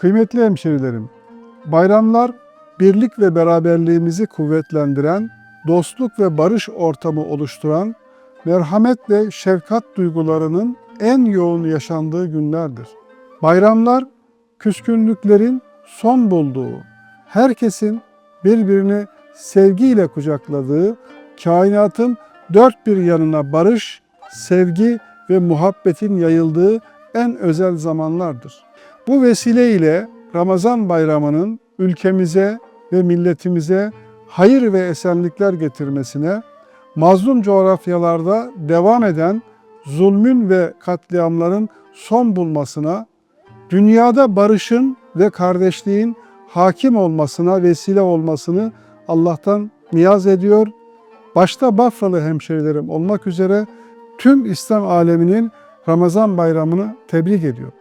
Kıymetli hemşerilerim, bayramlar birlik ve beraberliğimizi kuvvetlendiren, dostluk ve barış ortamı oluşturan, merhamet ve şefkat duygularının en yoğun yaşandığı günlerdir. Bayramlar küskünlüklerin son bulduğu, herkesin birbirini sevgiyle kucakladığı, kainatın dört bir yanına barış, sevgi ve muhabbetin yayıldığı en özel zamanlardır. Bu vesileyle Ramazan bayramının ülkemize ve milletimize hayır ve esenlikler getirmesine, mazlum coğrafyalarda devam eden zulmün ve katliamların son bulmasına, dünyada barışın ve kardeşliğin hakim olmasına vesile olmasını Allah'tan niyaz ediyor. Başta Bafralı hemşerilerim olmak üzere tüm İslam aleminin Ramazan bayramını tebrik ediyor.